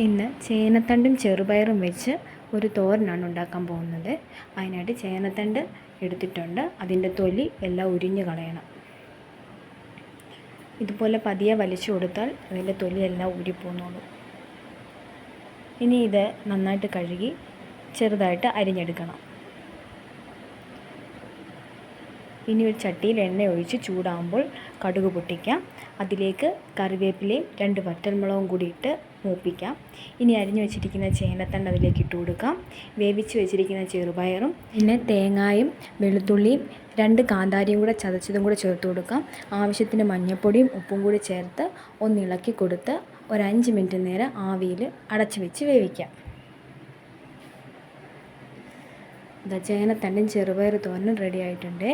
ഇന്ന് ചേനത്തണ്ടും ചെറുപയറും വെച്ച് ഒരു തോരനാണ് ഉണ്ടാക്കാൻ പോകുന്നത്. അതിനായിട്ട് ചേനത്തണ്ട് എടുത്തിട്ടുണ്ട്. അതിന്റെ തൊലി എല്ലാം ഉരിഞ്ഞ് കളയണം. ഇതുപോലെ പതിയെ വലിച്ചു കൊടുത്താൽ അതിന്റെ തൊലി എല്ലാം ഊരിപ്പോന്നോളും ഇനി ഇത് നന്നായിട്ട് കഴുകി ചെറുതായിട്ട് അരിഞ്ഞെടുക്കണം. ഇനി ഒരു ചട്ടിയിൽ എണ്ണ ഒഴിച്ച് ചൂടാകുമ്പോൾ കടുക് പൊട്ടിക്കാം. അതിലേക്ക് കറിവേപ്പിലയും രണ്ട് വറ്റൽമുളകും കൂടി ഇട്ട് മൂപ്പിക്കാം. ഇനി അരിഞ്ഞു വെച്ചിരിക്കുന്ന ചേനത്തണ്ട് അതിലേക്ക് ഇട്ട് കൊടുക്കാം. വേവിച്ച് വെച്ചിരിക്കുന്ന ചെറുപയറും പിന്നെ തേങ്ങായും വെളുത്തുള്ളിയും രണ്ട് കാന്താരിയും കൂടെ ചതച്ചതും കൂടെ ചേർത്ത് കൊടുക്കാം. ആവശ്യത്തിന് മഞ്ഞൾപ്പൊടിയും ഉപ്പും കൂടി ചേർത്ത് ഒന്ന് ഇളക്കി കൊടുത്ത് ഒരു അഞ്ച് മിനിറ്റ് നേരം ആവിയിൽ അടച്ചു വെച്ച് വേവിക്കാം. ചേനത്തണ്ടും ചെറുപയർ തോരനും റെഡി ആയിട്ടുണ്ട്.